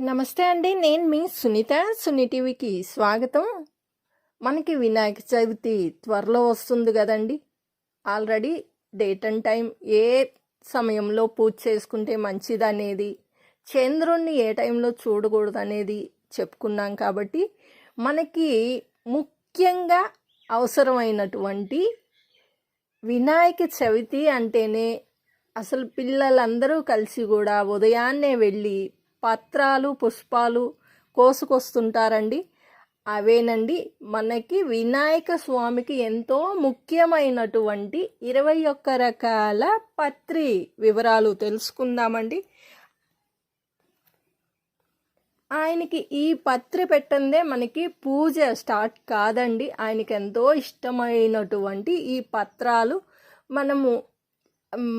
నమస్తే అండి నేను మీ సునీత సునీ టీవీకి స్వాగతం. మనకి వినాయక చవితి త్వరలో వస్తుంది కదండి. ఆల్రెడీ డేట్ అండ్ టైం ఏ సమయంలో పూజ చేసుకుంటే మంచిది అనేది చంద్రుణ్ణి ఏ టైంలో చూడకూడదు అనేది చెప్పుకున్నాం కాబట్టి మనకి ముఖ్యంగా అవసరమైనటువంటి వినాయక చవితి అంటేనే అసలు పిల్లలందరూ కలిసి కూడా ఉదయాన్నే వెళ్ళి పత్రాలు పుష్పాలు కోసుకొస్తుంటారండి. అవేనండి మనకి వినాయక స్వామికి ఎంతో ముఖ్యమైనటువంటి ఇరవై ఒక్క రకాల పత్రి వివరాలు తెలుసుకుందామండి. ఆయనకి ఈ పత్రి పెట్టందే మనకి పూజ స్టార్ట్ కాదండి. ఆయనకి ఎంతో ఇష్టమైనటువంటి ఈ పత్రాలు మనము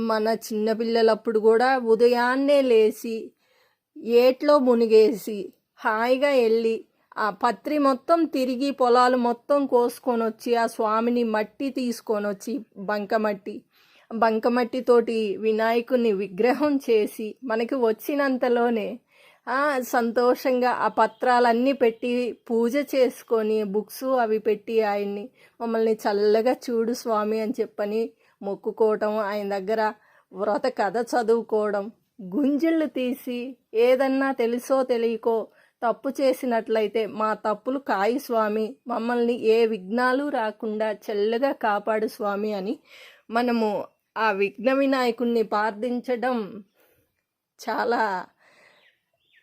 మన చిన్నపిల్లలప్పుడు కూడా ఉదయాన్నే లేచి ఏట్లో మునిగేసి హాయిగా వెళ్ళి ఆ పత్రి మొత్తం తిరిగి పొలాలు మొత్తం కోసుకొని వచ్చి ఆ స్వామిని మట్టి తీసుకొని వచ్చి బంకమట్టి. బంకమట్టితోటి వినాయకుని విగ్రహం చేసి మనకి వచ్చినంతలోనే సంతోషంగా ఆ పత్రాలన్నీ పెట్టి పూజ చేసుకొని బుక్స్ అవి పెట్టి ఆయన్ని మమ్మల్ని చల్లగా చూడు స్వామి అని చెప్పని మొక్కుకోవటం ఆయన దగ్గర వ్రత కథ చదువుకోవడం గుంజిళ్ళు తీసి ఏదన్నా తెలుసో తెలియకో తప్పు చేసినట్లయితే మా తప్పులు కాయి స్వామి. మమ్మల్ని ఏ విఘ్నాలు రాకుండా చల్లగా కాపాడు స్వామి అని మనము ఆ విఘ్న వినాయకుణ్ణి ప్రార్థించడం చాలా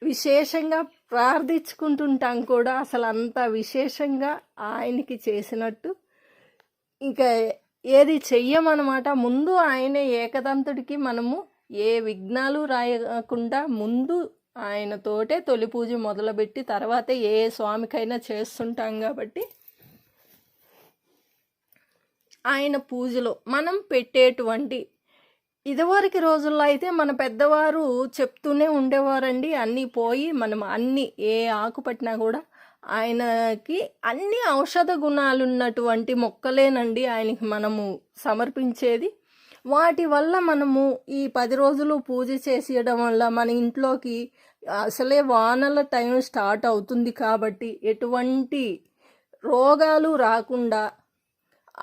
విశేషంగా ప్రార్థించుకుంటుంటాం కూడా. అసలు అంత విశేషంగా ఆయనకి చేసినట్టు. ఇంకా ఏది చెయ్యమన్నమాట ముందు ఆయనే ఏకదంతుడికి మనము ఏ విఘ్నాలు రాయకుండా ముందు ఆయనతోటే తొలి పూజ మొదలుపెట్టి తర్వాత ఏ స్వామికైనా చేస్తుంటాం కాబట్టి ఆయన పూజలో మనం పెట్టేటువంటి ఇదివరకు రోజుల్లో అయితే మన పెద్దవారు చెప్తూనే ఉండేవారండి. అన్నీ పోయి మనం అన్ని ఏ ఆకు పట్టినా కూడా ఆయనకి అన్ని ఔషధ గుణాలు ఉన్నటువంటి మొక్కలేనండి. ఆయనకి మనము సమర్పించేది. వాటి వల్ల మనము ఈ పది రోజులు పూజ చేసేయడం వల్ల మన ఇంట్లోకి అసలే వానల టైం స్టార్ట్ అవుతుంది కాబట్టి ఎటువంటి రోగాలు రాకుండా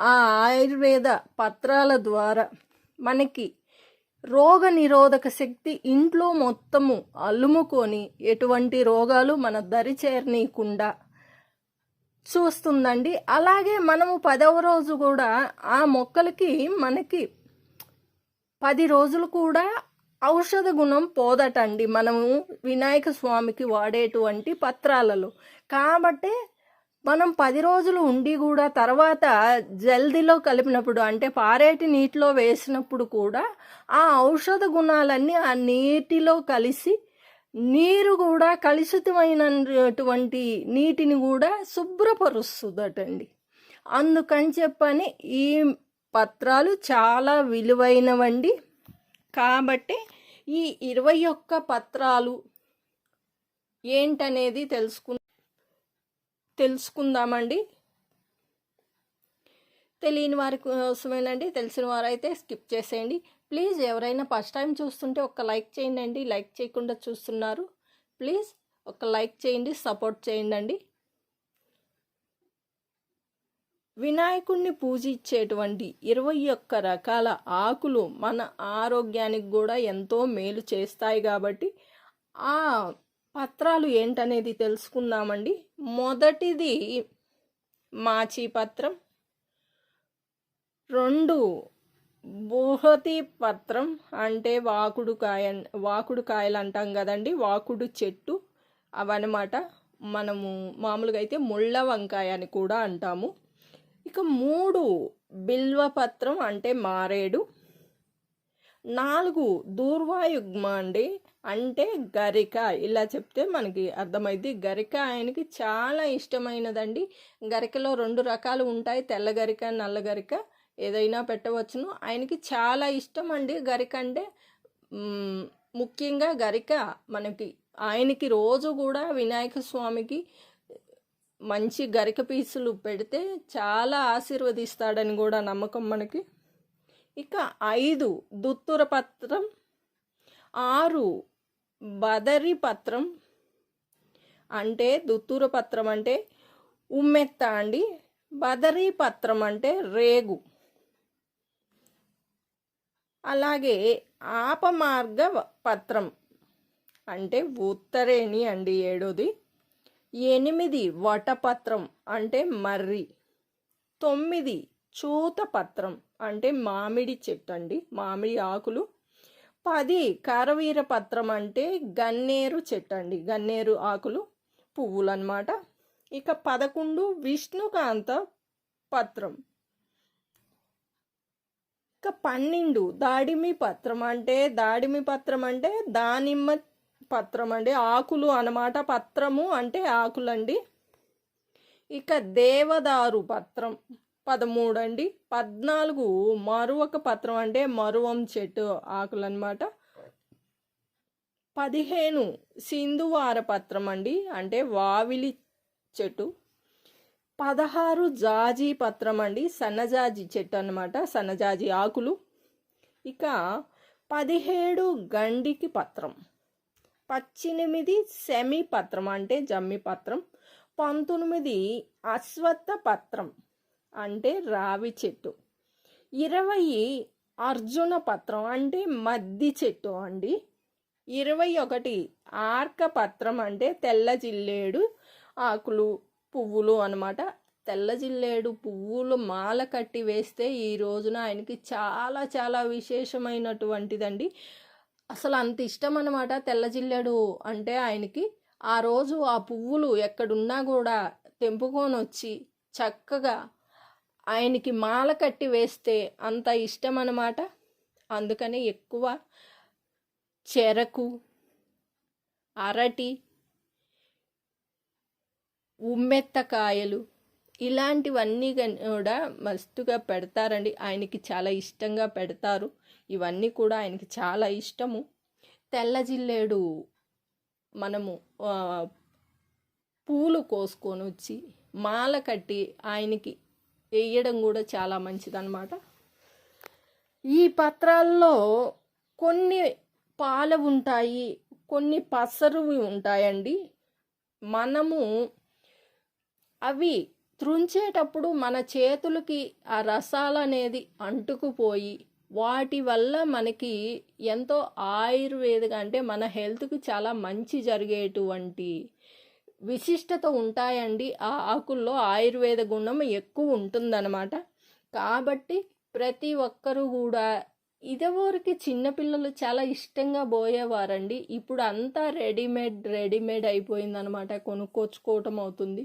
ఆ ఆయుర్వేద పత్రాల ద్వారా మనకి రోగ నిరోధక శక్తి ఇంట్లో మొత్తము అల్లుముకొని ఎటువంటి రోగాలు మన దరి చేరనీయకుండా చూస్తుందండి. అలాగే మనము పదవ రోజు కూడా ఆ మొక్కలకి మనకి పది రోజులు కూడా ఔషధ గుణం పోదటండి. మనము వినాయక స్వామికి వాడేటువంటి పత్రాలలో. కాబట్టి మనం పది రోజులు ఉండి కూడా తర్వాత జల్దీలో కలిపినప్పుడు అంటే పారేటి నీటిలో వేసినప్పుడు కూడా ఆ ఔషధ గుణాలన్నీ ఆ నీటిలో కలిసి నీరు కూడా కలుషితమైనటువంటి నీటిని కూడా శుభ్రపరుస్తుందటండి. అందుకని చెప్పని ఈ పత్రాలు చాలా విలువైనవండి. కాబట్టి ఈ ఇరవై ఒక్క పత్రాలు ఏంటనేది తెలుసుకు తెలుసుకుందామండి. తెలియని వారి కోసమేనండి. తెలిసిన వారైతే స్కిప్ చేసేయండి. ప్లీజ్ ఎవరైనా ఫస్ట్ టైం చూస్తుంటే ఒక లైక్ చేయండి లైక్ చేయకుండా చూస్తున్నారు. ప్లీజ్ ఒక లైక్ చేయండి. సపోర్ట్ చేయండి అండి వినాయకుణ్ణి పూజించేటువంటి ఇరవై ఒక్క రకాల ఆకులు మన ఆరోగ్యానికి కూడా ఎంతో మేలు చేస్తాయి కాబట్టి ఆ పత్రాలు ఏంటనేది తెలుసుకుందామండి. మొదటిది మాచి పత్రం. రెండు బృహతి పత్రం అంటే వాకుడు కాయ వాకుడు కాయలు అంటాం కదండి. వాకుడు చెట్టు అవన్నమాట. మనము మామూలుగా అయితే ముళ్ళ వంకాయ అని కూడా అంటాము. ఇక మూడు బిల్వపత్రం అంటే మారేడు. నాలుగు దూర్వాయుగ్మ అండి అంటే గరిక. ఇలా చెప్తే మనకి అర్థమైంది గరిక ఆయనకి చాలా ఇష్టమైనదండి. గరికలో రెండు రకాలు ఉంటాయి. తెల్ల గరిక నల్ల గరిక ఏదైనా పెట్టవచ్చును. ఆయనకి చాలా ఇష్టం అండి గరిక అంటే. ముఖ్యంగా గరిక మనకి ఆయనకి రోజు కూడా వినాయక స్వామికి మంచి గరిక పీసులు పెడితే చాలా ఆశీర్వదిస్తాడని కూడా నమ్మకం మనకి. ఇక ఐదు దుత్తుర పత్రం ఆరు బదరి పత్రం అంటే దుత్తుర పత్రం అంటే ఉమ్మెత్త అండి బదరీ పత్రం అంటే రేగు. అలాగే ఆపమార్గ పత్రం అంటే ఉత్తరేణి అండి ఏడోది. ఎనిమిది వటపత్రం అంటే మర్రి తొమ్మిది చూత పత్రం అంటే మామిడి చెట్టు అండి మామిడి ఆకులు పది కరవీర పత్రం అంటే గన్నేరు చెట్టు అండి గన్నేరు ఆకులు పువ్వులు అన్నమాట ఇక పదకొండు విష్ణుకాంత పత్రం. ఇక పన్నెండు దాడిమి పత్రం అంటే దాడిమి పత్రం అంటే దానిమ్మ పత్రం అండి. ఆకులు అన్నమాట పత్రము అంటే ఆకులండి. ఇక దేవదారు పత్రం పదమూడు అండి. పద్నాలుగు మరువక పత్రం అంటే మరువం చెట్టు ఆకులు అనమాట పదిహేను సింధువార పత్రం అండి. అంటే వావిలి చెట్టు. పదహారు జాజీ పత్రం అండి. సన్నజాజి చెట్టు అన్నమాట. సన్నజాజి ఆకులు. ఇక పదిహేడు గండికి పత్రం. పద్దెనిమిది సెమి పత్రం అంటే జమ్మి పత్రం పంతొమ్మిది అశ్వత్థ పత్రం అంటే రావి చెట్టు ఇరవై అర్జున పత్రం అంటే మద్ది చెట్టు అండి ఇరవై ఒకటి ఆర్క పత్రం అంటే తెల్ల జిల్లేడు ఆకులు పువ్వులు అనమాట తెల్ల జిల్లేడు పువ్వులు మాల కట్టి వేస్తే ఈ రోజున ఆయనకి చాలా చాలా విశేషమైనటువంటిదండి. అసలు అంత ఇష్టం అనమాట తెల్లజిల్లాడు అంటే ఆయనకి. ఆ రోజు ఆ పువ్వులు ఎక్కడున్నా కూడా తెంపుకొని వచ్చి చక్కగా ఆయనకి మాల కట్టి వేస్తే అంత ఇష్టం అనమాట అందుకని ఎక్కువ చెరకు అరటి ఉమ్మెత్తకాయలు ఇలాంటివన్నీ కూడా మస్తుగా పెడతారండి. ఆయనకి చాలా ఇష్టంగా పెడతారు. ఇవన్నీ కూడా ఆయనకి చాలా ఇష్టము. తెల్ల జిల్లేడు మనము పూలు కోసుకొని వచ్చి మాల కట్టి ఆయనకి వేయడం కూడా చాలా మంచిదన్నమాట. ఈ పత్రాల్లో కొన్ని పాలు ఉంటాయి కొన్ని పసరువి ఉంటాయండి. మనము అవి త్రుంచేటప్పుడు మన చేతులకి ఆ రసాలు అనేది అంటుకుపోయి వాటి వల్ల మనకి ఎంతో ఆయుర్వేదిక అంటే మన హెల్త్కి చాలా మంచి జరిగేటువంటి విశిష్టత ఉంటాయండి. ఆ ఆకుల్లో ఆయుర్వేద గుణం ఎక్కువ ఉంటుందన్నమాట. కాబట్టి ప్రతి ఒక్కరూ కూడా ఇదివరకు చిన్నపిల్లలు చాలా ఇష్టంగా పోయేవారండి. ఇప్పుడు అంతా రెడీమేడ్ రెడీమేడ్ అయిపోయిందనమాట కొనుక్కోచుకోవటం అవుతుంది.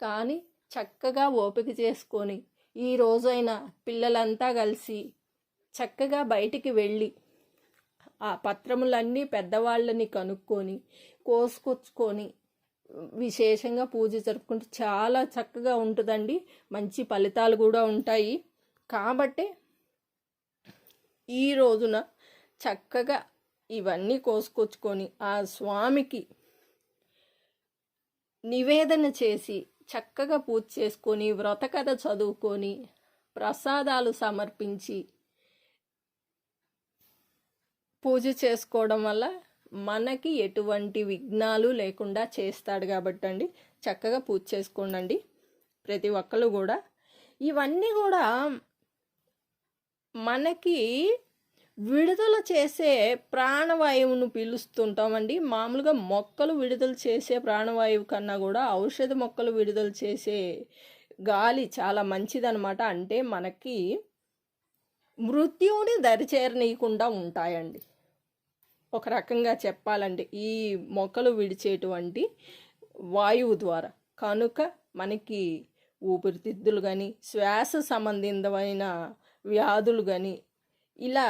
కానీ చక్కగా ఓపిక చేసుకొని ఈ రోజైనా పిల్లలంతా కలిసి చక్కగా బయటికి వెళ్ళి ఆ పత్రములన్నీ పెద్దవాళ్ళని కనుక్కొని కోసుకొచ్చుకొని విశేషంగా పూజ జరుపుకుంటే చాలా చక్కగా ఉంటుందండి. మంచి ఫలితాలు కూడా ఉంటాయి. కాబట్టి ఈ రోజున చక్కగా ఇవన్నీ కోసుకొచ్చుకొని ఆ స్వామికి నివేదన చేసి చక్కగా పూజ చేసుకొని వ్రతకథ చదువుకొని ప్రసాదాలు సమర్పించి పూజ చేసుకోవడం వల్ల మనకి ఎటువంటి విఘ్నాలు లేకుండా చేస్తాడు కాబట్టి అండి. చక్కగా పూజ చేసుకోండి ప్రతి ఒక్కరు కూడా. ఇవన్నీ కూడా మనకి విడుదల చేసే ప్రాణవాయువును పీలుస్తుంటామండి. మామూలుగా మొక్కలు విడుదల చేసే ప్రాణవాయువు కన్నా కూడా ఔషధ మొక్కలు విడుదల చేసే గాలి చాలా మంచిదనమాట అంటే మనకి మృత్యువుని దరిచేరనీయకుండా ఉంటాయండి. ఒక రకంగా చెప్పాలంటే ఈ మొక్కలు విడిచేటువంటి వాయువు ద్వారా. కనుక మనకి ఊపిరితిత్తులు కానీ శ్వాస సంబంధితమైన వ్యాధులు కానీ ఇలా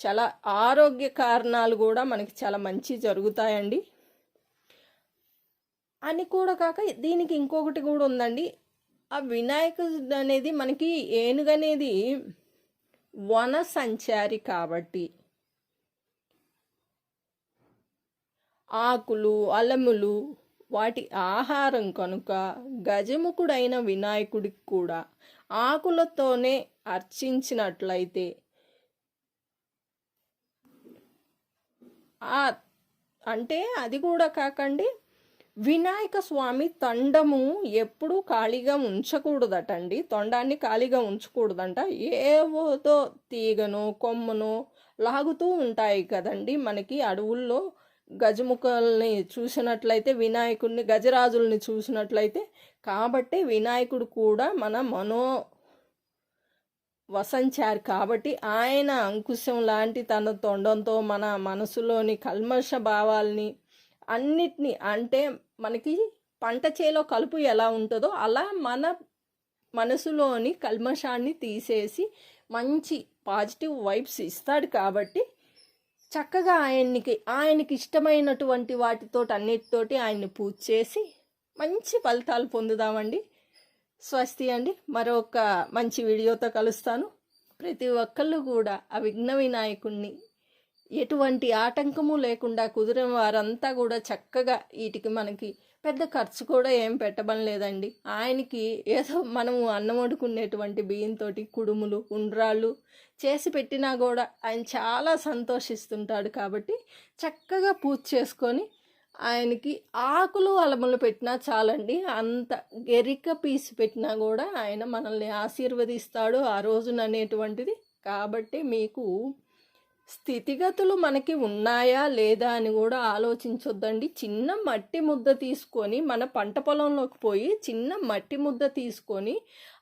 చాలా ఆరోగ్య కారణాలు కూడా మనకి చాలా మంచి జరుగుతాయండి. అని కూడా కాక దీనికి ఇంకొకటి కూడా ఉందండి. ఆ వినాయకుడు అనేది మనకి ఏనుగనేది వన సంచారి కాబట్టి ఆకులు అలములు వాటి ఆహారం కనుక గజముఖుడైన వినాయకుడికి కూడా ఆకులతోనే అర్చించినట్లయితే అంటే అది కూడా కాకండి వినాయక స్వామి తండము ఎప్పుడూ ఖాళీగా ఉంచకూడదటండి. తొండాన్ని ఖాళీగా ఉంచకూడదంట. ఏవోతో తీగను కొమ్మను లాగుతూ ఉంటాయి కదండి. మనకి అడవుల్లో గజముఖల్ని చూసినట్లయితే వినాయకుడిని గజరాజుల్ని చూసినట్లయితే కాబట్టి వినాయకుడు కూడా మన మనో వసంచారు కాబట్టి ఆయన అంకుశం లాంటి తన తొండంతో మన మనసులోని కల్మష భావాల్ని అన్నిటినీ అంటే మనకి పంట చేలో కలుపు ఎలా ఉంటుందో అలా మన మనసులోని కల్మషాన్ని తీసేసి మంచి పాజిటివ్ వైబ్స్ ఇస్తాడు కాబట్టి చక్కగా ఆయన్నికి ఆయనకి ఇష్టమైనటువంటి వాటితోటి అన్నిటితోటి ఆయన్ని పూజ చేసి మంచి ఫలితాలు పొందుదామండి. స్వస్తి అండి. మరొక మంచి వీడియోతో కలుస్తాను. ప్రతి ఒక్కళ్ళు కూడా ఆ విఘ్న వినాయకుణ్ణి ఎటువంటి ఆటంకము లేకుండా కుదిరిన వారంతా కూడా చక్కగా వీటికి మనకి పెద్ద ఖర్చు కూడా ఏం పెట్టబం లేదండి ఆయనకి ఏదో మనము అన్నం వండుకునేటువంటి బియ్యంతో కుడుములు ఉండ్రాళ్ళు చేసి పెట్టినా కూడా ఆయన చాలా సంతోషిస్తుంటాడు కాబట్టి చక్కగా పూజ చేసుకొని ఆయనకి ఆకులు అలములు పెట్టినా చాలండి. అంత గెరిక పీసు పెట్టినా కూడా ఆయన మనల్ని ఆశీర్వదిస్తాడు ఆ రోజున అనేటువంటిది. కాబట్టి మీకు స్థితిగతులు మనకి ఉన్నాయా లేదా అని కూడా ఆలోచించొద్దండి. చిన్న మట్టి ముద్ద తీసుకొని మన పంట పొలంలోకి పోయి చిన్న మట్టి ముద్ద తీసుకొని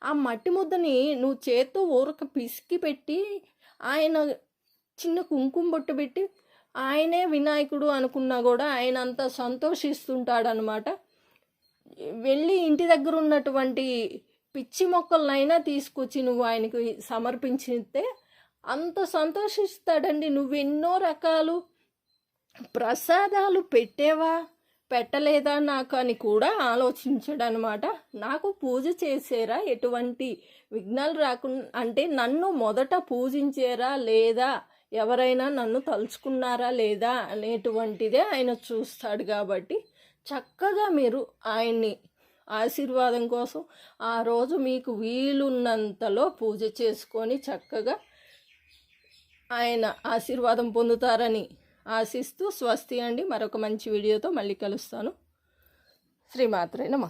ఆ మట్టి ముద్దని నువ్వు చేత్తో ఊరక పిసికి పెట్టి ఆయన చిన్న కుంకుమ బొట్టు పెట్టి ఆయనే వినాయకుడు అనుకున్నా కూడా ఆయన అంత సంతోషిస్తుంటాడనమాట వెళ్ళి ఇంటి దగ్గర ఉన్నటువంటి పిచ్చి మొక్కలనైనా తీసుకొచ్చి నువ్వు ఆయనకి సమర్పించితే అంత సంతోషిస్తాడండి. నువ్వెన్నో రకాలు ప్రసాదాలు పెట్టేవా పెట్టలేదా నాకు అని కూడా ఆలోచించాడనమాట నాకు పూజ చేసేరా? ఎటువంటి విఘ్నాలు రాకుండా అంటే నన్ను మొదట పూజించేరా లేదా? ఎవరైనా నన్ను తలుచుకున్నారా లేదా అనేటువంటిదే ఆయన చూస్తాడు కాబట్టి చక్కగా మీరు ఆయన్ని ఆశీర్వాదం కోసం ఆ రోజు మీకు వీలున్నంతలో పూజ చేసుకొని చక్కగా ఆయన ఆశీర్వాదం పొందుతారని ఆశిస్తూ స్వస్తి అండి. మరొక మంచి వీడియోతో మళ్ళీ కలుస్తాను. శ్రీమాత్రే నమ.